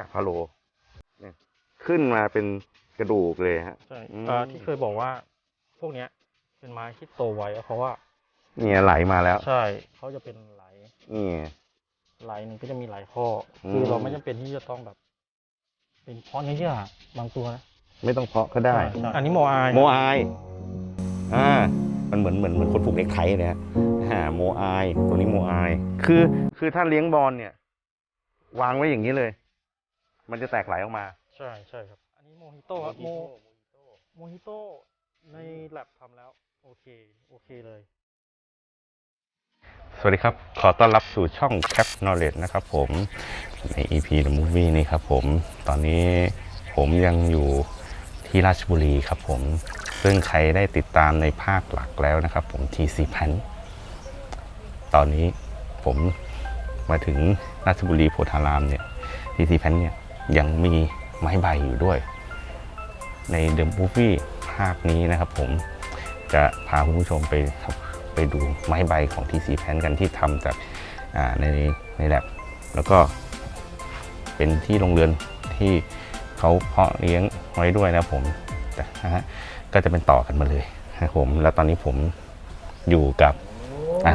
กะพะโลเนี่ยขึ้นมาเป็นกระดูกเลยฮะ ใช่อืมเอ่อที่เคยบอกว่า พวกเนี้ย เป็นไม้ที่โตไวเพราะว่า เนี่ยไหลมาแล้ว ใช่เขาจะเป็นไหลนี่ ไหลหนึ่งก็จะมีหลายข้ออม คือเราไม่จำเป็นที่จะต้องแบบ เป็นเพราะเนื้อเยื่อบางตัวนะไม่ต้องเพาะก็ได้ ใช่อันนี้โมอายโมอายอ่า มันเหมือนเหมือนเหมือนคนผูกเน็กไทเนี่ยฮะอ่าโมอาย ตัวนี้โมอาย คือ คือถ้าเลี้ยงบอลเนี่ย วางไว้อย่างนี้เลย มันจะแตกไหลออกมา ใช่ใช่ครับ อันนี้โมฮิโต้ครับโมโมฮิโต้ในแลบทำแล้ว โอเค โอเคเลย สวัสดีครับ ขอต้อนรับสู่ช่อง Cap Knowledge นะครับผมใน EP The Movie นี้ครับผมตอนนี้ผมยังอยู่ที่ราชบุรีครับผม ซึ่งใครได้ติดตามในภาคหลักแล้วนะครับผม TC p a n ตอนนี้ผมมาถึงราชบุรีโพธารามเนี่ย TC p a n เนี่ย ยังมีไม้ใบอยู่ด้วย ใน The Movie ภาคนี้นะครับผมจะพาคุณผู้ชมไปไปดูไม้ใบของ TC p a n กันที่ทำจากอ่าในในแลบแล้วก็เป็นที่โรงเรือนที่เขาเพาะเลี้ยงไว้ด้วยนะผมแต่นะฮะก็จะเป็นต่อกันมาเลยนะครับผมแล้วตอนนี้ผมอยู่กับอะ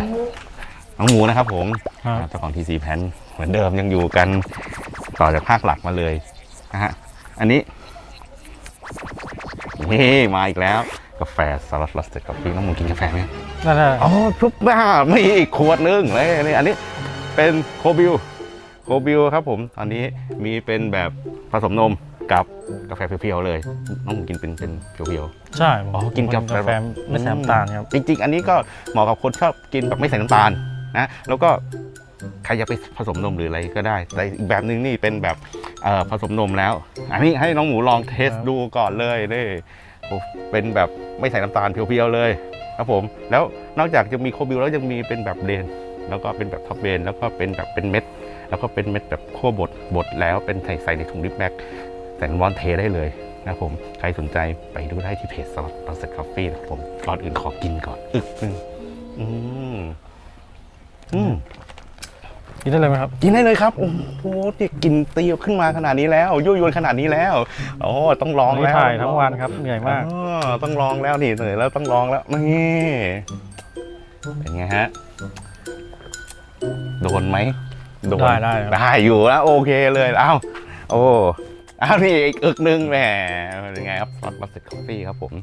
น้องหมูนะครับผมครับเจ้าของ TC p a n เหมือนเดิมยังอยู่กัน ต่อจากภาคหลักมาเลยนะฮะอันนี้นี่มาอีกแล้วกาแฟสลัดลัสเต็ดกาแฟน้องหมูกินกาแฟไหมนั่นแหละอ๋อปุ๊บบ้าไม่อีกขวดนึงเลยนี่อันนี้เป็นโคบิลโคบิลครับผมตอนนี้มีเป็นแบบผสมนมกับกาแฟเพียวๆเลยน้องหมูกินเป็นเป็นเพียวใช่อ๋อกินกาแฟไม่ใส่น้ำตาลครับๆจริงๆ อันนี้ก็เหมาะกับคนชอบกินแบบไม่ใส่น้ำตาลนะแล้วก็ ใครจะไปผสมนมหรืออะไรก็ได้ แต่อีกแบบนึงนี่เป็นแบบผสมนมแล้ว อันนี้ให้น้องหมูลองเทสดูก่อนเลยนี่เป็นแบบไม่ใส่น้ำตาลเพียวๆเลยครับผมแล้วนอกจากจะมีโคบิลแล้วยังมีเป็นแบบเดนแล้วก็เป็นแบบท็อปเบนแล้วก็เป็นแบบเป็นเม็ด แล้วก็เป็นเม็ดแบบคั่วบดบดแล้วเป็นใส่ใส่ในถุงดิปแบ็กใส่น้ำร้อนเทได้เลยนะผมใครสนใจไปดูได้ที่เพจสลัดบัสเซ็ตคอฟฟี่นะครับผมก่อนอื่นขอกินก่อนอึกนึงอืมอืม กินได้เลยไหมครับ กินได้เลยครับ โอ้โหนี่กินเตียวขึ้นมาขนาดนี้แล้วยั่วยวนขนาดนี้แล้วโอ้ต้องลองไม่แล้วถ่ายทั้งวันครับเหนื่อยมากอ๋อต้องลองแล้วนี่เหนื่อยแล้วต้องลองแล้วนี่เป็นไงฮะโดนไหมโดนได้ได้ครับได้อยู่แล้วโอเคเลยเอ้าโอ้อ้าวนี่อีกอึกหนึงแหมเป็นไงครับซอสบัสเซ็ตคอฟฟี่ครับผม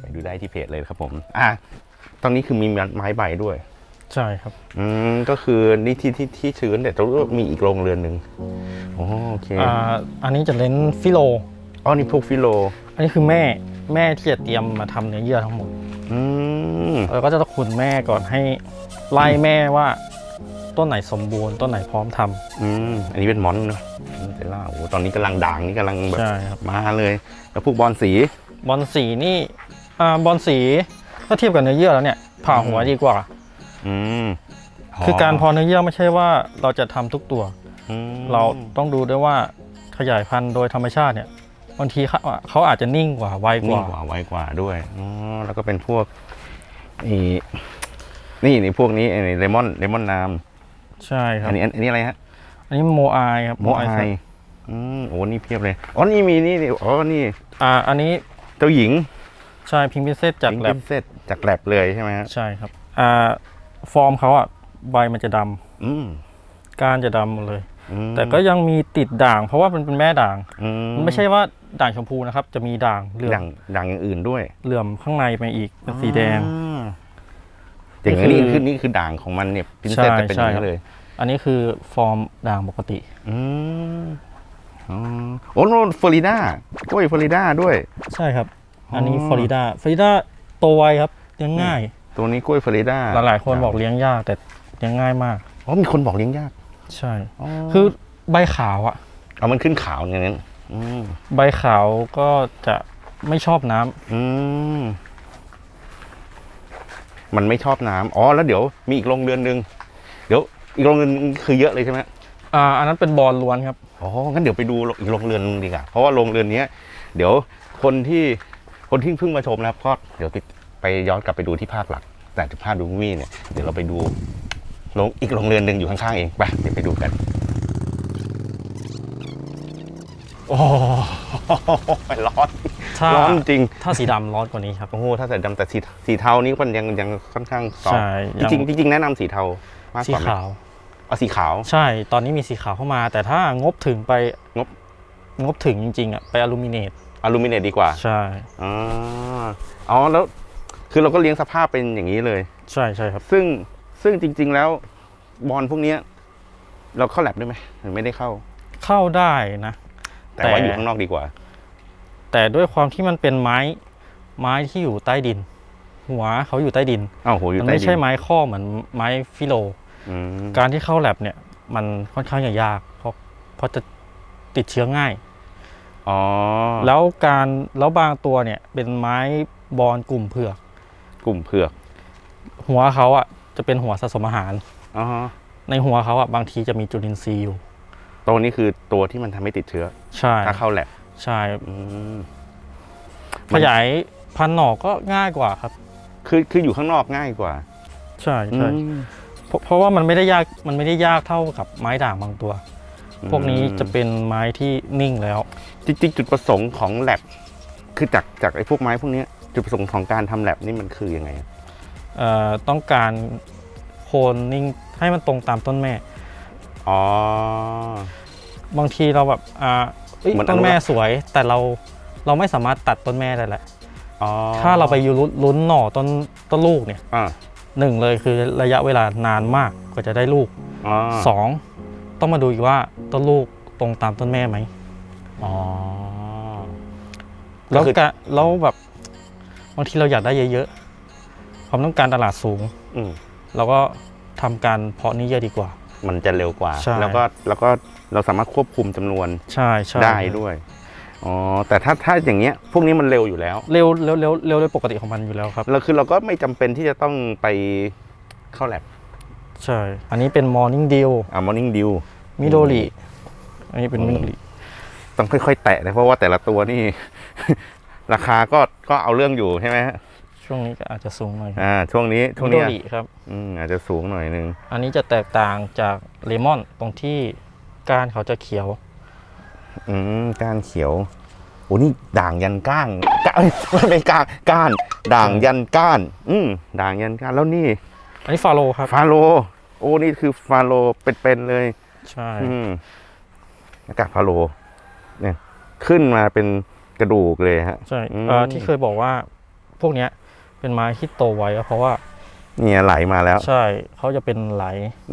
ไปดูได้ที่เพจเลยครับผมอะตอนนี้คือมีไม้ใบด้วย ใช่ครับ อืมก็คือนี่ที่ที่ที่ชื้นแต่ต้องมีอีกโรงเรือนหนึ่งโอโอเคอ่าอันนี้จะเน้นฟิโลอ๋อนี่พวกฟิโล อันนี้คือแม่แม่ที่จะเตรียมมาทำเนื้อเยื่อทั้งหมด อืมเราก็จะต้องขุนแม่ก่อนให้ไล่แม่ว่าต้นไหนสมบูรณ์ต้นไหนพร้อมทำอืมอันนี้เป็นมอนเนอะเซล่าโอ้โหตอนนี้กำลังด่างนี่กำลังแบบใช่ครับมาเลย แล้วพวกบอลสี บอลสีนี่อ่าบอลสีถ้าเทียบกับเนื้อเยื่อแล้วเนี่ยผ่าหัวดีกว่า อืมคือการเพอเนื้อเยื่อไม่ใช่ว่าเราจะทำทุกตัว อืมเราต้องดูด้วยว่าขยายพันธุ์โดยธรรมชาติเนี่ยบางทีเขาเขาอาจจะนิ่งกว่าไวกนิ่งว่ากว่าไวกว่าด้วยอ๋อแล้วก็เป็นพวกนี่นี่นี่พวกนี้ไอ้เลมอนเลมอนนามใช่ครับ อันนี้อันนี้อะไรฮะ อันนี้โมอายครับโมไออืมโอ้นี่เพียบเลย อ๋อ นี่มีนี่นี่อ๋อ นี่ อ่าอันนี้เจ้าหญิงใช่พิงพิเศษจากแลบเซตจากแลบเลยใช่ไหมฮะ ใช่ครับ อ่า ฟอร์มเขาอะใบมันจะดำอืมก้านจะดำหมดเลย อืมแต่ก็ยังมีติดด่าง เพราะว่ามันเป็นแม่ด่าง อืมันไม่ใช่ว่าด่างชมพูนะครับ จะมีด่างเหลื่อด่ามงด่างอย่างอื่นด้วยเหลื่อมข้างในไปอีกเป็นสีแดง อ่าอย่างนี้นี่นี่คือคือนี่คือด่างของมันเนี่ยพินเซตใช่จะเป็นอย่างใช่ครันี้บเลย อันนี้คือฟอร์มด่างปกติ อืมอ๋อโอ้โนฟลอริดากล้วยฟลอริดาด้วย ใช่ครับ อันนี้อ๋อ ฟลอริดาฟลอริดาโตไวครับเลี้ยงง่าย ตัวนี้กล้วยฟลอริดาหลายๆ คนบอกเลี้ยงยากแต่เลี้ยงง่ายมาก อ๋อมีคนบอกเลี้ยงยาก ใช่อ๋อคือใบขาวอะเอามันขึ้นขาวอย่างนั้นอืมใบขาวก็จะไม่ชอบน้ำอืมมันไม่ชอบน้ำอ๋อแล้วเดี๋ยวมีอีกโรงเรือนหนึ่งเดี๋ยวอีกโรงเรือนนึงคือเยอะเลยใช่ไหมอ่าอันนั้นเป็นบอลล้วนครับอ๋องั้นเดี๋ยวไปดูอีกโรงเรือนนึงดีกว่าเพราะว่าโรงเรือนเนี้ยเดี๋ยวคนที่คนที่เพิ่งมาชมนะครับก็เดี๋ยวไป ไปย้อนกลับไปดูที่ภาคหลัก แต่ที่ภาคดูมูวี่เนี่ยเดี๋ยวเราไปดูโรงอีกโรงเรือนหนึ่งอยู่ข้างๆเองไปเดี๋ยวไปดูกัน โอ้โหร้อนถ้าร้อนจริง ถ้าสีดำร้อนกว่านี้ครับ โอ้โหถ้าใส่ดำแต่สีสีเทานี่มันยังยังค่อนข้างซอฟใช่ต์ยังจริงๆจริงๆแนะนำสีเทามากสีกว่าไหมขาว เอาสีขาว ใช่ ตอนนี้มีสีขาวเข้ามา แต่ถ้างบถึงไปงบ งบถึงจริงๆอะไปอลูมิเนตอลูมิเนตดีกว่าใช่ อ๋ออ๋อแล้ว คือเราก็เลี้ยงสภาพเป็นอย่างนี้เลย ใช่ใช่ครับ ซึ่งซึ่งจริง ๆ แล้วบอลพวกเนี้ย เราเข้าแลบได้ไหมหรือไม่ได้เข้า เข้าได้นะ แต่ว่าแต่อยู่ข้างนอกดีกว่า แต่ด้วยความที่มันเป็นไม้ ไม้ที่อยู่ใต้ดิน หัวเขาอยู่ใต้ดินอ้าวโหอยู่มันใต้ไม่ดิใช่นไม้ข้อเหมือนไม้ฟิโลอืมการที่เข้าแลบเนี่ย มันค่อนข้างจะยากเพราะเพราะจะติดเชื้อง่ายอ๋อแล้วการแล้วบางตัวเนี่ยเป็นไม้บอลกลุ่มเผือก กลุ่มเผือก หัวเขาอะจะเป็นหัวสะสมอาหาร อ๋อในหัวเขาอะบางทีจะมีจุลินทรีย์อยู่ ตัวนี้คือตัวที่มันทำให้ติดเชื้อ ใช่ถ้าเข้าแลบใช่อืม ขยายพันธุ์หน่อก็ง่ายกว่าครับ คือคืออยู่ข้างนอกง่ายกว่าใช่ใช่อืมเพราะเพราะว่ามันไม่ได้ยากมันไม่ได้ยากเท่ากับไม้ด่างบางตัว พวกนี้จะเป็นไม้ที่นิ่งแล้ว จริงๆจุดประสงค์ของแลบคือจากจากไอ้พวกไม้พวกเนี้ย จุดประสงค์ของการทำแลบนี่มันคือยังไงอะเอ่อต้องการโคนนิ่งให้มันตรงตามต้นแม่ อ๋อ บางทีเราแบบอ่าเอ้ยเหมือนต้นแม่อนุรักษ์ สวย แต่เราเราไม่สามารถตัดต้นแม่ได้แหละ อ๋อถ้าเราไปอยู่ลุ้นลุ้นหน่อต้นต้นลูกเนี่ยอ่าหนึ่งเลยคือระยะเวลานานมากกว่าจะได้ลูกอ๋อสองต้องมาดูอีกว่าต้นลูกตรงตามต้นแม่ไหม อ๋อ แล้วก็คือ กะแล้วแบบ บางทีเราอยากได้เยอะๆ ความต้องการตลาดสูง อืมเราก็ทำการเพาะนี้เยอะดีกว่า มันจะเร็วกว่า ใช่ แล้วก็แล้วก็เราสามารถควบคุมจำนวนใช่ใช่ได้ด้วยอ๋อแต่ถ้าถ้าอย่างเงี้ย พวกนี้มันเร็วอยู่แล้ว เร็วเร็วเร็วเร็วโดยปกติของมันอยู่แล้วครับเราคือเราก็ไม่จำเป็นที่จะต้องไปเข้าแลบใช่ อันนี้เป็น Morning Dew อ่ามอร์นิ่งดิว มิโดริอันนี้เป็นอืม มิโดริต้องค่อยๆ แตะนะเพราะว่าแต่ละตัวนี่ ราคาก็ก็เอาเรื่องอยู่ใช่ไหมฮะช่วงนี้ก็อาจจะสูงหน่อยอ่าช่วงนี้ช่วงมิโดนี้ริครับอืมอาจจะสูงหน่อยนึงอันนี้จะแตกต่างจากเลมอนตรงที่ก้านเขาจะเขียว อืมก้านเขียวโอ้นี่ด่างยันก้างก้านไม่เป็นก้างก้าน ด่างยันก้าน อืมด่างยันก้านแล้วนี่ อันนี้ฟาโลครับฟาโล โอ้นี่คือฟาโลเป็นๆเลยใช่อืมอากาศฟาโล เนี่ย ขึ้นมาเป็น กระดูกเลยฮะ ใช่อืมเอ่อที่เคยบอกว่าพวกเนี้ยเป็นไม้ที่โตไวก็เพราะว่าเนี่ยไหลมาแล้ว ใช่เขาจะเป็นไหล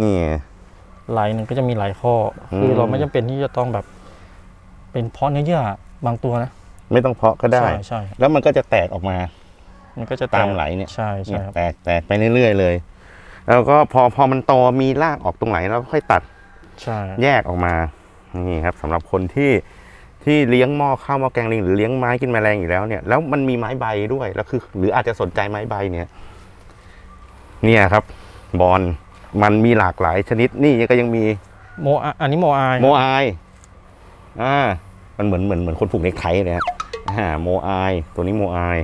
นี่ ไหลหนึ่งก็จะมีหลายข้ออมคือเราไม่จำเป็นที่จะต้องแบบ เป็นเพาะเนื้อเยื่อบางตัวนะไม่ต้องเพาะก็ได้ ใช่ใช่แล้วมันก็จะแตกออกมา มันก็จะแตามไหลเนี่ย ใช่ใช่เนี่ยครับแตกแตกไปเรื่อยๆเลย แล้วก็พอพอมันโตมีรากออกตรงไหนแล้วค่อยตัดใช่ แยกออกมา นี่ครับสำหรับคนที่ ที่เลี้ยงหม้อข้าวหม้อแกงลิงหรือเลี้ยงไม้กินแมลงอยู่แล้วเนี่ยแล้วมันมีไม้ใบด้วยแล้วคือ หรืออาจจะสนใจไม้ใบเนี่ย เนี่ยครับ บอลมันมีหลากหลายชนิดนี่ก็ยังมีโมอาอันนี้โมอายโมอายอ่ามันเหมือนเหมือนเหมือนคนผูกเนคไทเลยฮะอ่าโมอายตัวนี้โมอาย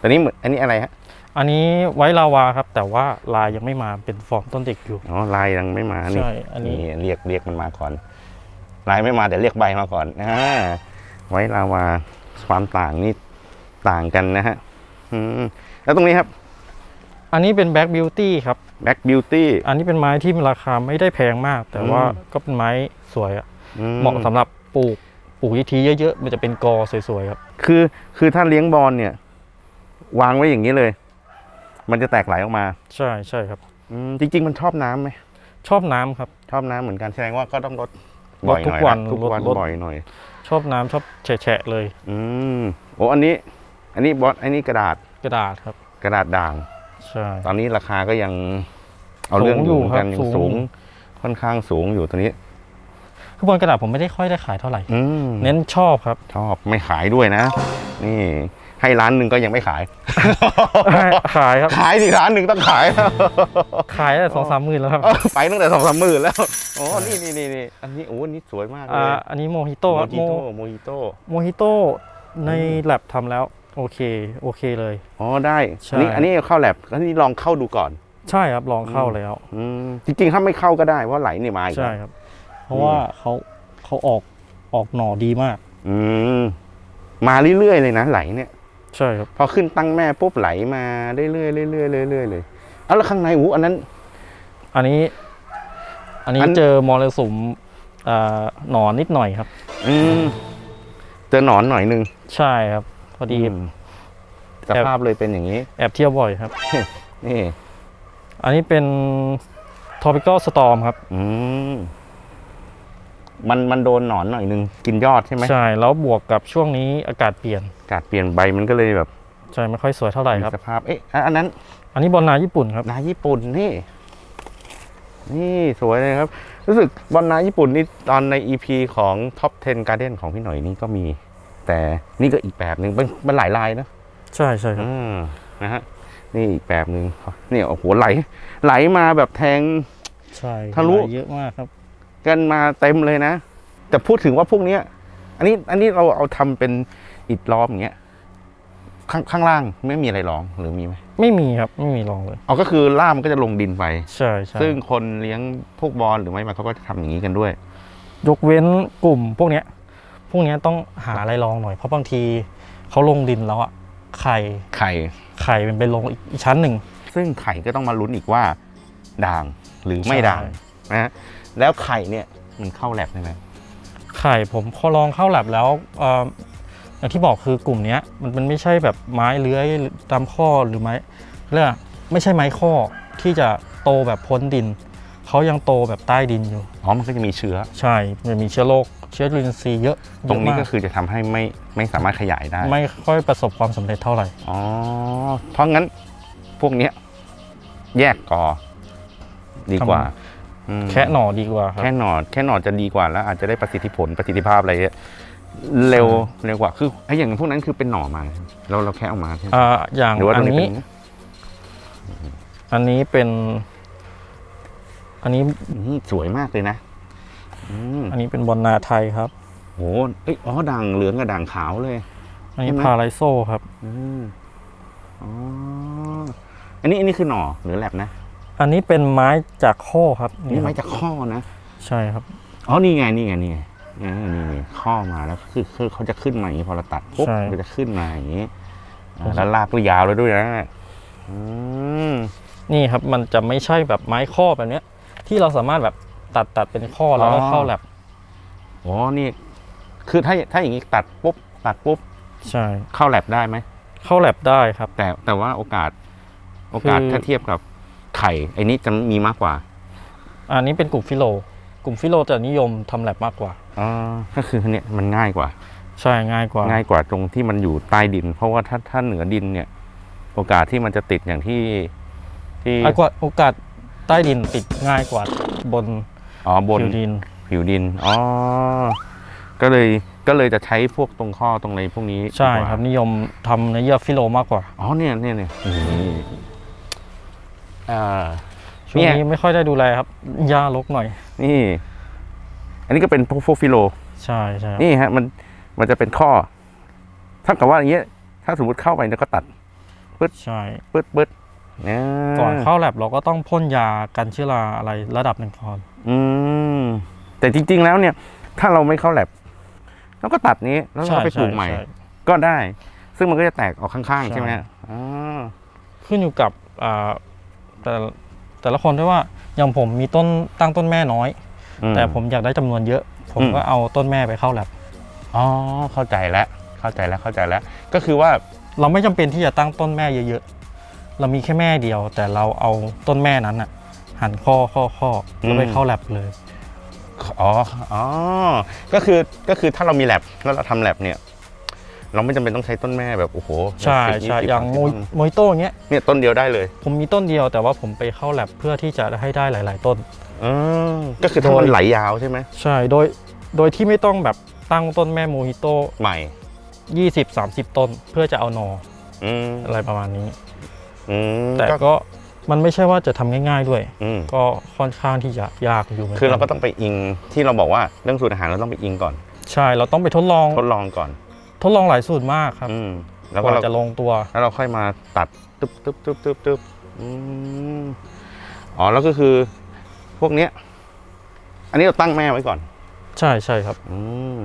ตัวนี้เหมือนอันนี้อะไรฮะอันนี้ไว้ลาวาครับ แต่ว่าลายยังไม่มาเป็นฟอร์มต้นเด็กอยู่อ๋อลายยังไม่มานี่ใช่อันนี้นี่เรียกเรียกมันมาก่อน ลายไม่มาแต่เรียกใบมาก่อนอ่าไว้ลาวาความต่างนี่ต่างกันนะฮะอืมแล้วตรงนี้ครับ อันนี้เป็นแบ็กบิวตี้ครับ Black Beauty อันนี้เป็นไม้ที่ราคาไม่ได้แพงมาก แต่อืมว่าก็เป็นไม้สวยอะอืเหมาะสำหรับปลูกปลูกทีเยอะๆมันจะเป็นกอสวยๆครับ คือคือถ้าเลี้ยงบอลเนี่ย วางไว้อย่างนี้เลย มันจะแตกไหลออกมา ใช่ใช่ครับอืมจริง ๆ มันชอบน้ำไหมชอบน้ำครับ ชอบน้ำเหมือนกันแสดงว่าก็ต้องลดล บ่ดอยหทุน่กอยวันนะทุกวันลดบ่อยหน่อย ชอบน้ำชอบแฉะๆเลย อืมโอ้อันนี้ อันนี้บอสอันนี้กระดาษกระดาษครับ กระดาษด่างใช่ตอนนี้ราคาก็ยัง เอาเรื่องสูงออยู่ยู่เหมือนกันครับยังสูสูงงค่อนข้างสูงอยู่ตอนนี้คือบนกระดาษผมไม่ได้ค่อยได้ขายเท่าไหร่อืมเน้นชอบครับ ชอบไม่ขายด้วยนะ นี่ ให้ร้านหนึ่งก็ยังไม่ขาย ขายครับ ขายสิร้านหนึ่งต้องขาย ขายได้สองสามหมื่นแล้วครับเออไปตั้งแต่สองสามหมื่นแล้วอ๋อนี่นี่นี่นี่อันนี้โอ้อันนี้สวยมากเลอ่ายอันนี้โมฮิโต้โมครับจิโมโต้โมจิโต้โมฮิโต้ในแลบทำแล้ว โอเค โอเคเลย อ๋อได้ใช่ อันนี้อันนี้เข้าแลบแล้วนี่ลองเข้าดูก่อนใช่ครับลองเข้าแล้ว อืมจริงๆถ้าไม่เข้าก็ได้เพราะไหลนี่มาอีกใช่แล้วครับ เพราะว่าเขาเขาออกออกหน่อดีมาก อืมมาเรื่อยๆเลยนะไหลเนี่ย ใช่ครับพอขึ้นตั้งแม่ปุ๊บไหลมาเรื่อยๆเรื่อยๆเรื่อยๆเลยเอาแล้วข้างในหูอันนั้น อันนี้ อันนี้อัน เจอมรสุมอ่าหนอนนิดหน่อยครับ อืมเจอหนอนหน่อยหนึงใช่ครับ พอดี อืมสภาพเลยเป็นอย่างนี้ แอบเที่ยวบ่อยครับ นี่ อันนี้เป็น tropical storm ครับ อืม มันมันโดนหนอนหน่อยหนึงกินยอดใช่ไหมใช่แล้วบวกกับช่วงนี้อากาศเปลี่ยนอากาศเปลี่ยนใบมันก็เลยแบบใช่ไม่ค่อยสวยเท่าไหร่ครับมีสภาพเอ๊ะอะอันนั้น อันนี้บอลนาญี่ปุ่นครับนาญี่ปุ่นนี่นี่สวยเลยครับ รู้สึกบอลนาญี่ปุ่นนี่ตอนใน EP ของ Top 10 Garden ของพี่หน่อยนี่ก็มี แต่นี่ก็อีกแบบหนึ่งเป็นมันหลายลายนะ ใช่ใช่ครับอืมนะฮะนี่อีกแบบหนึ่งเนี่ยโอ้โหไหล ไหลมาแบบแทงใช่ทะลุเยอะมากครับ กันมาเต็มเลยนะ แต่พูดถึงว่าพวกเนี้ย อันนี้อันนี้เราเอาทำเป็นอิฐล้อมอย่างเงี้ยข้างข้างล่างไม่มีอะไรรองหรือมีไหมไม่มีครับไม่มีรองเลยอ๋อก็คือล่ามมันก็จะลงดินไปใช่ใช่ซึ่งคนเลี้ยงพวกบอลหรือไม่มันเขาก็จะทำอย่างนี้กันด้วย ยกเว้นกลุ่มพวกเนี้ย พวกเนี้ยต้องหาอะไรรองหน่อยเพราะบางทีเขาลงดินแล้วอะไข่ไข่ไข่มันไปลงอีกอีกชั้นหนึ่งซึ่งไข่ก็ต้องมาลุ้นอีกว่าด่างหรือไม่ใช่ด่างนะฮะ แล้วไข่เนี่ยมันเข้าแลบได้ไหมไข่ผมพอลองเข้าแลบแล้วเอ่ออย่างที่บอกคือกลุ่มเนี้ยมันมันไม่ใช่แบบไม้เลื้อยตามข้อหรือไม้เรียกว่าไม่ใช่ไม้ข้อที่จะโตแบบพ้นดินเขายังโตแบบใต้ดินอยู่อ๋อมันก็จะมีเชื้อ ใช่มันมีเชื้อโรคเชื้อจุลินทรีย์เยอะตรงนี้เยะก็มาคือจะทำให้ไม่ไม่สามารถขยายได้ ไม่ค่อยประสบความสำเร็จเท่าไหร่อ๋อเพราะงั้นพวกเนี้ยแยกกอดีกว่าอืม แค่หน่อดีกว่าครับแค่หนอดแค่หนอดจะดีกว่าแล้วอาจจะได้ประสิทธิผลประสิทธิภาพอะไรเงี้ยเร็วเร็วกว่าคือไอ้อย่างพวกนั้นคือเป็นหน่อมาเราเราแค่เอามาใช่ไหมอ่าอย่างหรือว่าตอัรงนนี้นี้เป็นอันนี้เป็น อันนี้อืมสวยมากเลยนะอืมอันนี้เป็นบอลนาไทยครับโหเอ้ยอ๋อด่างเหลืองกับด่างขาวเลย อันนี้ใช่ไหมพาไลโซครับอืมอ๋ออันนี้อันนี้คือหน่อหรือแลบนะ อันนี้เป็นไม้จากข้อครับนี่ไม้ครับจากข้อนะ ใช่ครับ อ๋อ นี่ไง นี่ไง นี่ไงนี่นี่นี่ข้อมาแล้วคือคือเขาจะขึ้นมาอย่างนี้พอเราตัดปุ๊บใช่มันจะขึ้นมาอย่างนี้อ่าแล้วลากก็ยาวแล้วด้วยนะอืมนี่ครับมันจะไม่ใช่แบบไม้ข้อแบบเนี้ย ที่เราสามารถแบบตัดตัดเป็นข้อแล้วก็เข้าแลบอ๋อ นี่ คือถ้าถ้าอย่างนี้ตัดปุ๊บตัดปุ๊บ ใช่ เข้าแลบได้ไหม เข้าแลบได้ครับ แต่แต่ว่าโอกาส โอกาสคือถ้าเทียบกับ ไข่ไอ้นี้จะมีมากกว่า อันนี้เป็นกลุ่มฟิโล กลุ่มฟิโลจะนิยมทำแลบมากกว่า อ๋อก็คือเนี่ยมันง่ายกว่า ใช่ง่ายกว่า ง่ายกว่าตรงที่มันอยู่ใต้ดิน เพราะว่าถ้าถ้าเหนือดินเนี่ย โอกาสที่มันจะติดอย่างที่ที่อะกว่าโอกาสใต้ดินติดง่ายกว่าบนอ๋อบนผิวดิน ผิวดินอ๋อก็เลยก็เลยจะใช้พวกตรงข้อตรงในพวกนี้ใช่ดีกว่าครับนิยมทำในเยื่อฟิโลมากกว่า อ๋อเนี่ยเนี่ยเนี่ยนี่ อ่าช่วงเนี่ยนี้ไม่ค่อยได้ดูแลครับหญ้ารกหน่อย นี่ อันนี้ก็เป็นพวกพวกฟิโล ใช่ใช่ครับนี่ฮะ มันมันจะเป็นข้อถ้ากับว่าอย่างเงี้ย ถ้าสมมติเข้าไปเนี่ยก็ตัดใช่ปึ๊ดปึ๊ดเนี่ยก่อนเข้าแลบเราก็ต้องพ่นยากันเชื้อราอะไรระดับหนึ่งก่อนอืมแต่จริง ๆ แล้วเนี่ย ถ้าเราไม่เข้าแลบเราก็ตัดนี้แล้วเราก็ไปปลูกใหม่ช่ก็ได้ ซึ่งมันก็จะแตกออกข้างๆ ใช่ไหมใช่ฮะอ๋อขึ้นอยู่กับอ่า แต่แต่ละคนด้วยว่าอย่างผมมีต้นตั้งต้นแม่น้อย อืแต่ผมอยากได้จำนวนเยอะผมอืมก็เอาต้นแม่ไปเข้าแลบอ๋อเข้าใจแล้วเข้าใจแล้วเข้าใจแล้ว ก็คือว่าเราไม่จำเป็นที่จะตั้งต้นแม่เยอะๆ เรามีแค่แม่เดียว แต่เราเอาต้นแม่นั้นอะหั่นข้อข้อข้อแล้วไปอืมเข้าแลบเลย อ๋ออ๋อก็คือก็คือถ้าเรามีแลบแล้วเราทำแลบเนี่ย เราไม่จำเป็นต้องใช้ต้นแม่แบบโอ้โหใช่10ใช่20อย่างโมต้ยนโมยโต้เงี้ยเนี่ยต้นเดียวได้เลยผมมีต้นเดียวแต่ว่าผมไปเข้าแลบเพื่อที่จะให้ได้หลาย ๆ ต้นอ๋อก็คือถ้าโดยมันไหลยาวใช่ไหมใช่โดยโดยที่ไม่ต้องแบบตั้งต้นแม่โมฮิโต้ใหม่ 20 30 ต้น เพื่อจะเอาหนออืมอะไรประมาณนี้ อืมแต่ก็มันไม่ใช่ว่าจะทำง่ายๆด้วย อืม ก็ค่อนข้างที่จะยากอยู่หมืนนคือเราก็ต้องไปอิงที่เราบอกว่าเรื่องสูตรอาหารเราต้องไปอิงก่อน ใช่เราต้องไปทดลอง ทดลองก่อน ทดลองหลายสูตรมากครับอืมแล้วกก็ว่าเราจะลงตัวแล้วเราค่อยมาตัดตึ๊บตึ๊บตึ๊บตึ๊บตึ๊บอืมอ๋อแล้วก็คือพวกเนี้ย อันนี้เราตั้งแม่ไว้ก่อน ใช่ใช่ครับ อืม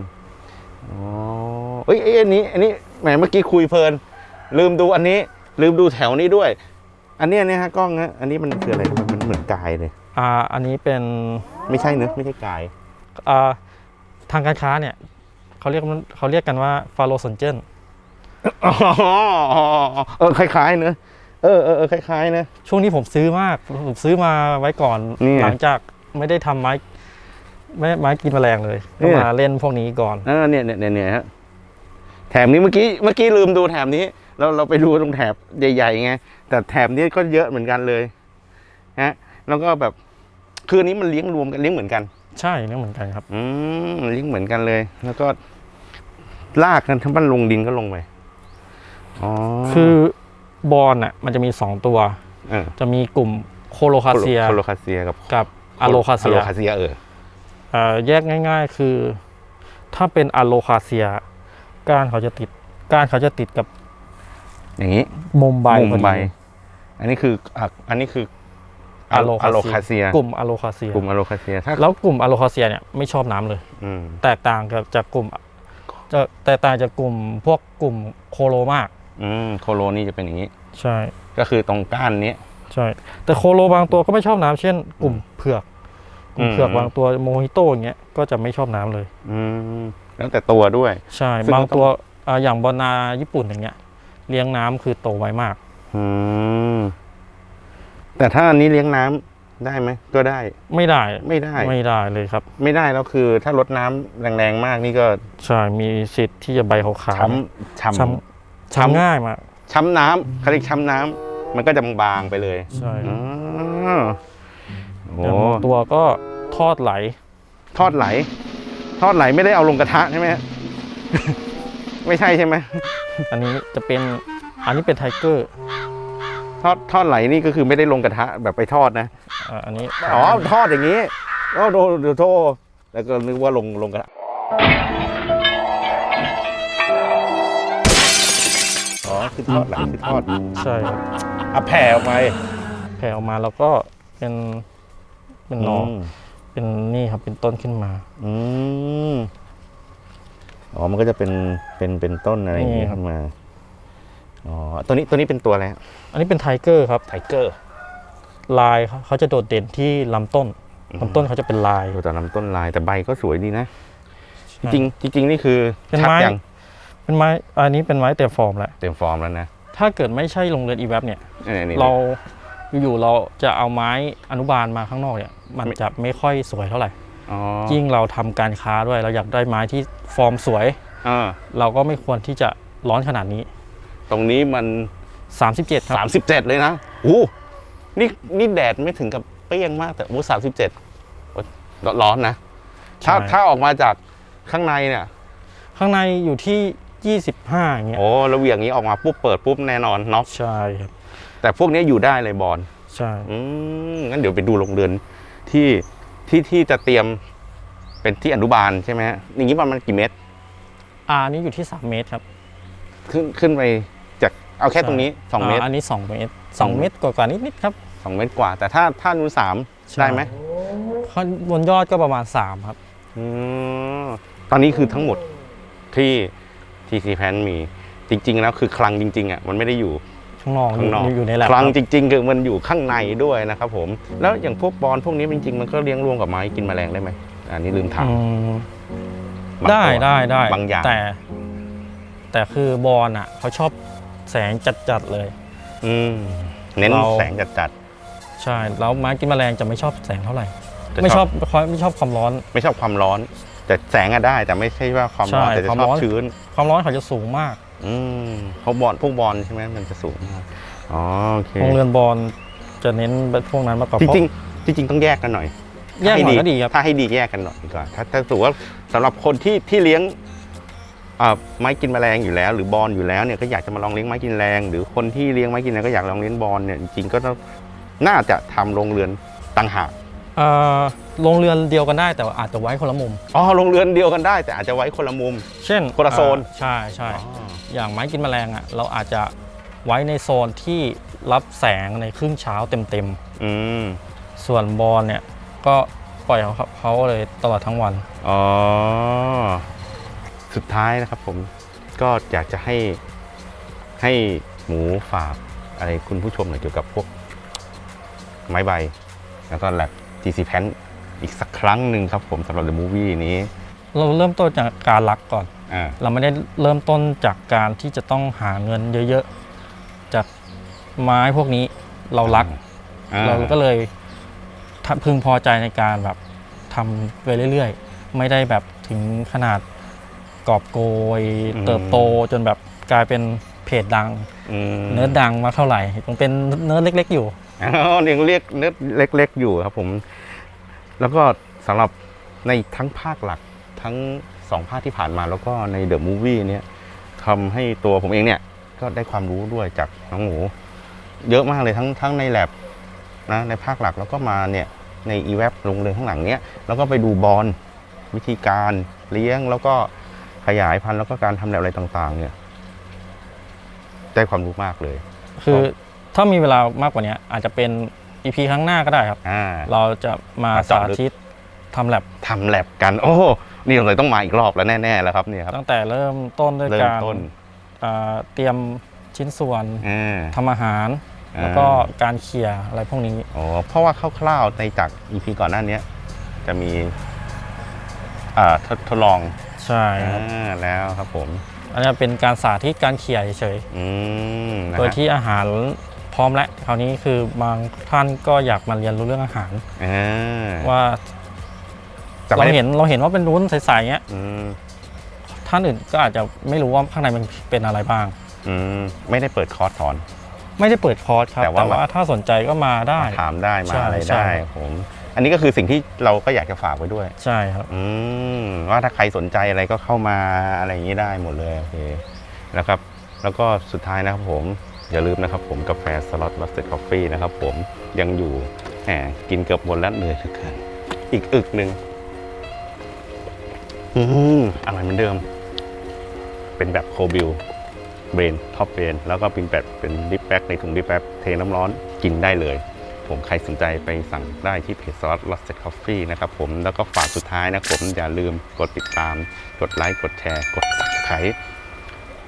อ๋อเอ้ยเอ้ยอันนี้ อันนี้แหมเมื่อกี้คุยเพลิน ลืมดูอันนี้ ลืมดูแถวนี้ด้วย อันเนี้ยเนี่ยฮะกล้องนะอันนี้มันคืออะไรมันมันเหมือนกายเลย อ่าอันนี้เป็นไม่ใช่เนอะไม่ใช่กาย อ่าทางการค้าเนี่ย เขาเรียกมันเขาเรียกกันว่าฟาโลสนเจนอ๋อเออคล้ายๆเนอะเออเออเออคล้ายๆเนอะช่วงนี้ผมซื้อมากผมซื้อมาไว้ก่อนนี่ไงหลังจากไม่ได้ทำไม้ไม่ไม้กินแมลงเลยเนี่ก็ยมาเล่นพวกนี้ก่อนเออเนี่ยเนี่ยเนี่ยเนี่ยฮะแถบนี้เมื่อกี้เมื่อกี้ลืมดูแถบนี้เราเราไปดูตรงแถบใหญ่ๆไงแต่แถบนี้ก็เยอะเหมือนกันเลยฮะแล้วก็แบบคืออันนี้มันเลี้ยงรวมกันเลี้ยงเหมือนกัน ใช่นี่เหมือนกันครับ อืมเลี้ยงเหมือนกันเลย แล้วก็ ลากกันทั้งบ้านลงดินก็ลงไปอ๋อคือบอลน่ะ มันจะมี2ตัว เออจะมีกลุ่มโคโลคาเซียโคโลคาเซียกับกับอะโลคาเซีอะยโลคาเซียเออเอ่อแยกง่าย ๆ คือ ถ้าเป็นอะโลคาเซีย ก้านเขาจะติด ก้านเขาจะติดกับอย่างนี้มุมใบมุพอมดีใบ อันนี้คืออะอันนี้คืออะโลอะโลคาเซียกลุ่มอะโลคาเซียกลุ่มอะโลคาเซียถ้าแล้วกลุ่มอะโลคาเซียเนี่ยไม่ชอบน้ำเลย อืม แตกต่างกับจากกลุ่ม จะแตกต่างจากกลุ่มพวกกลุ่มโคโลมาก อืมโคโลนี่จะเป็นอย่างนี้ ใช่ ก็คือตรงก้านนี้ ใช่ แต่โคโลบางตัวก็ไม่ชอบน้ำเช่น กลุ่มเผือกกลุ่มเผือกอืมบางตัวโมฮิโต้อย่างเงี้ยก็จะไม่ชอบน้ำเลย อืมแล้วแต่ตัวด้วย ใช่ซึ่งบางก็ต้องตัวอ่าอย่างบอนาญี่ปุ่นอย่างเงี้ย เลี้ยงน้ำคือโตไวมาก อืมแต่ถ้าอันนี้เลี้ยงน้ำ ได้ไหมก็ได้ ไม่ได้ไม่ได้ ไม่ได้เลยครับ ไม่ได้แล้วคือถ้าลดน้ำแรงๆมากนี่ก็ใช่มีสิทธิ์ที่จะใบขาวๆช้ำช้ช้ำ ช้ำง่ายมากช้ำน้ำเขาเรียกช้ำน้ำมันก็จะบางๆไปเลยใช่อ๋อโอ้อย่างบางตัวก็ทอดไหล ทอดไหล ทอดไหลไม่ได้เอาลงกระทะใช่ไหม ไม่ใช่ใช่ไหมอันนี้จะเป็นอันนี้เป็นไทเกอร์ ทอดทอดไหลนี่ก็คือไม่ได้ลงกระทะแบบไปทอดนะ อ่าอันนี้อ๋อทอดอย่างนี้โอ้โดเดี๋ยวโทษแล้วก็นึกว่าลงลงกระทะอ๋อคือทอดไหลคือทอดใช่ครับอะแผ่ออกไปแผ่ออกมาแล้วก็เป็นเป็นหนอมเป็นนี่ครับเป็นต้นขึ้นมา อืมอ๋อมันก็จะเป็นเป็นเป็นต้นอะไรอย่างนี่นี้ครับขึ้นมาอ๋อตัวนี้ตัวนี้เป็นตัวอะไรฮะอันนี้เป็นไทเกอร์ครับ ไทเกอร์ ลายเขาเขาจะโดดเด่นที่ลำต้นลำต้นเขาจะเป็นลายดูแต่ลำต้นลายแต่ใบก็สวยดีนะใช่จริงๆจริงๆนี่คือเป็นชัดไม้ยังเป็นไม้อันนี้เป็นไม้เต็มฟอร์มแล้วเต็มฟอร์มแล้วนะถ้าเกิดไม่ใช่โรงเรือนอีแวบเนี่ยนี่นี่เราอยู่ๆเราจะเอาไม้อนุบาลมาข้างนอกเนี่ย มันจะไม่ค่อยสวยเท่าไหร่อ๋อยิ่งเราทำการค้าด้วยเราอยากได้ไม้ที่ฟอร์มสวยอ่าเราก็ไม่ควรที่จะร้อนขนาดนี้ ตรงนี้มัน 37ครับ37 เลยนะอู้ นี่นี่แดดไม่ถึงกับเปรี้ยงมากแต่อู้สามสิบเจ็ดร้อนนะ ถ้าใช่ ถ้าออกมาจากข้างในเนี่ย ข้างในอยู่ที่ 25อย่างเงี้ยโอ้แล้วเหวี่ยางนี้ออกมาปุ๊บเปิดปุ๊บแน่นอนน็อกใช่ครับแต่พวกนี้อยู่ได้เลยบอล ใช่ อืมงั้นเดี๋ยวไปดูโรงเรือนที่ที่ที่จะเตรียมเป็นที่อนุบาลใช่ไหมฮะอย่างนี้ประมาณกี่เมตรอาอันนี้อยู่ที่ 3 เมตรครับขึ้นขึ้นไปจากเอาแค่ตรงนี้สองเมตรอันนี้ 2 เมตรสอง2เมตรกว่าๆนิดๆครับ สองเมตรกว่า แต่ถ้าถ้านูนสามใช่ ได้ไหมข้างบนยอดก็ประมาณ 3 ครับ อืมตอนนี้คือทั้งหมดที่ทีซีแพนมีจริง ๆ แล้วคือคลังจริง ๆอะมันไม่ได้อยู่ ข้างนอกข้างนอกอยู่อยู่ในแลบคลังครับจริง ๆ คือมันอยู่ข้างในด้วยนะครับผม แล้วอย่างพวกบอลพวกนี้จริง ๆ มันก็เลี้ยงรวมกับไม้กินแมลงได้ไหมอันนี้ลืมถามอืมบางได้ตัวได้ได้บางอย่างแต่ แต่คือบอลอะ เขาชอบแสงจัดๆเลย อืมเน้นเรา แสงจัด ใช่แล้วไม้กินแมลงจะไม่ชอบแสงเท่าไหร่ๆจะไม่ชอบไม่ชอบความร้อน ไม่ชอบความร้อน แต่แสงอะได้ แต่ไม่ใช่ว่าความร้อนใช่แต่จะความชอบร้อน ชื้น ความร้อนเขาจะสูงมากอืมเพราะบอลพวกบอลใช่ไหมมันจะสูงมากอ๋อโอเคโรงเรือนบอลจะเน้นพวกนั้นมากกว่าจเพราะริงๆจริง ๆ ต้องแยกกันหน่อยแยกหน่อยถ้าให้ก็ดีครับ ถ้าให้ดีแยกกันหน่อยดีกว่าถ้าถ้าถือว่าสำหรับคนที่ที่เลี้ยงอ่าไม้กินแมลงอยู่แล้ว หรือบอลอยู่แล้วเนี่ยก็อยากจะมาลองเลี้ยงไม้กินแรงหรือคนที่เลี้ยงไม้กินแรงก็อยากลองเลี้ยงบอลเนี่ยจริงๆก็ต้อง น่าจะทำโรงเรือนต่างหากเอ่อโรงเรือนเดียวกันได้แต่ว่าอาจจะไว้คนละมุม อ๋อโรงเรือนเดียวกันได้ แต่อาจจะไว้คนละมุม เช่นคนละโซน อ่าใช่ใช่อย่างไม้กินแมลงอะเราอาจจะไว้ในโซนที่รับแสงในครึ่งเช้าเต็มอืมๆ ส่วนบอลเนี่ยก็ปล่อยเขาเขาเลยตลอดทั้งวัน อ๋อสุดท้ายนะครับผมก็อยากจะให้ให้หมูฝากอะไรคุณผู้ชมหน่อยเกี่ยวกับพวก ไม้ใบ แล้วก็แลบ GC p a n อีกสักครั้งหนึ่งครับผมสำหรับ The Movie นี้ เราเริ่มต้นจากการรักก่อน อ่า เราไม่ได้เริ่มต้นจากการที่จะต้องหาเงินเยอะๆ จากไม้พวกนี้เรารัก อ่เราก็เลยทำพึงพอใจในการแบบทำไปเรื่อยๆ ไม่ได้แบบถึงขนาดกอบโกยเติบโตจนแบบกลายเป็นเพจดัง อืม เนื้อดังมาเท่าไหร่ยังเป็นเนื้อเล็ก ๆ อยู่ อ๋อยังเรียกเนื้อเล็ก ๆ อยู่ครับผม แล้วก็สำหรับในทั้งภาคหลักทั้งสองภาคที่ผ่านมาแล้วก็ในเดอะมูฟวี่เนี่ยทำให้ตัวผมเองเนี่ย ก็ได้ความรู้ด้วยจากน้องหมู เยอะมากเลยทั้งทั้งในแลบนะในภาคหลักแล้วก็มาเนี่ยในอีเว็บลงเลยข้างหลังเนี้ยแล้วก็ไปดูบอลวิธีการเลี้ยงแล้วก็ขยายพันธุ์แล้วก็การทำแบบอะไรต่าง ๆ เนี่ย ได้ความรู้มากเลย คือ ถ้ามีเวลามากกว่านี้อาจจะเป็นอีพีครั้งหน้าก็ได้ครับ อ่า เราจะมามาสาเจาะลึก ธิตทำแลบทำแลบกัน โอ้นี่เราต้องมาอีกรอบแล้วแน่ๆแล้วครับเนี่ยครับตั้งแต่เริ่มต้นด้วยเริ่มการต้นอ่าเตรียมชิ้นส่วนอ่า ทำอาหาร อ่า แล้วก็การเขี่ยอะไรพวกนี้ อ๋อเพราะว่าคร่าวๆในจากอีพีก่อนหน้านี้จะมี อ่าทดทดลองใช่ครับอ่าแล้วครับผม อันนี้เป็นการสาธิตการเขี่ยเฉยอืมๆนะโดยฮะที่อาหาร พร้อมแล้วคราวนี้คือบางท่านก็อยากมาเรียนรู้เรื่องอาหารอ่าว่าแต่เราไม่ได้เห็นเราเห็นว่าเป็นรุ้นใสๆเงี้ยอืมท่านอื่นก็อาจจะไม่รู้ว่าข้างในมันเป็นอะไรบ้างอืมไม่ได้เปิดคอร์สสอน ไม่ได้เปิดคอร์สครับแต่แต่ว่าว่าถ้าสนใจก็มาได้มาถามได้มาใช่อะไรใช่ได้ผมอันนี้ก็คือสิ่งที่เราก็อยากจะฝากไว้ด้วย ใช่ครับอืมว่าถ้าใครสนใจอะไรก็เข้ามาอะไรอย่างนี้ได้หมดเลยโอเคนะครับ แล้วก็สุดท้ายนะครับผม อย่าลืมนะครับผมกาแฟสล็อตบัสเซ็ตคอฟฟี่นะครับผมยังอยู่แหมกินเกือบหมดแล้วเหนื่อยเหลือเกินอีกอึกหนึ่งอืมอร่อยเหมือนเดิม เป็นแบบโคบิลเบรนท็อปเบรนแล้วก็เป็นแบบเป็นดิปแบ็กในถุงดิปแบ็กเทน้ำร้อนกินได้เลย ผมใครสนใจไปสั่งได้ที่เพจซอส Lost Coffee นะครับผมแล้วก็ฝากสุดท้ายนะครับผมอย่าลืมกดติดตาม กดไลค์กดแชร์ กด subscribe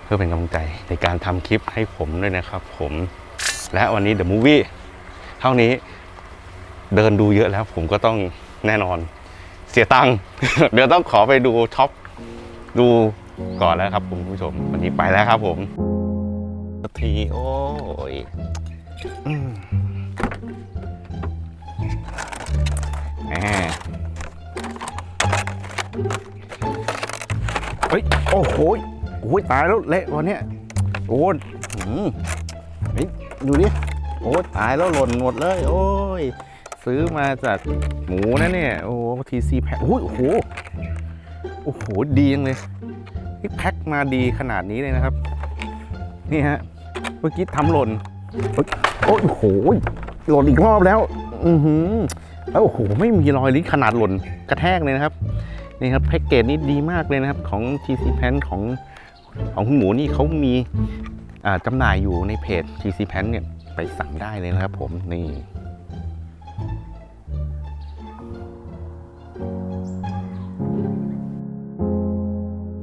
พื่อเป็นกำลังใจในการทำคลิปให้ผมด้วยนะครับผม และวันนี้ The Movie เท่านี้เดินดูเยอะแล้วผมก็ต้องแน่นอนเสียตังค์เดี๋ยวต้องขอไปดูท็อปดูก่อนแล้วครับคุณผู้ชม วันนี้ไปแล้วครับผมทีโอ้ยแหมเฮ้ย โอ้โหย โอ้ยตายแล้วเละวันนี้โอ้ยดูดิโอ้ยตายแล้วหล่นหมดเลย โอ้ย ซื้อมาจากหมูนะเนี่ย โอ้ทีซีแพ็คโอ้ยโอ้โหโอ้โหดีจังเลยนี่แพ็คมาดีขนาดนี้เลยนะครับ นี่ฮะเมื่อกี้ทำหล่นโอ้ยโอ้โหหล่นอีกรอบแล้ว อือหือแล้วโอ้โหไม่มีรอยลิ้นขนาดหล่นกระแทกเลยนะครับนี่ครับแพ็กเกจนี้ดีมากเลยนะครับ ของ TC Pen ของ ของคุณหมูนี่เขามีจำหน่ายอยู่ในเพจ TC p a n เนี่ยไปสั่งได้เลยนะครับผมนี่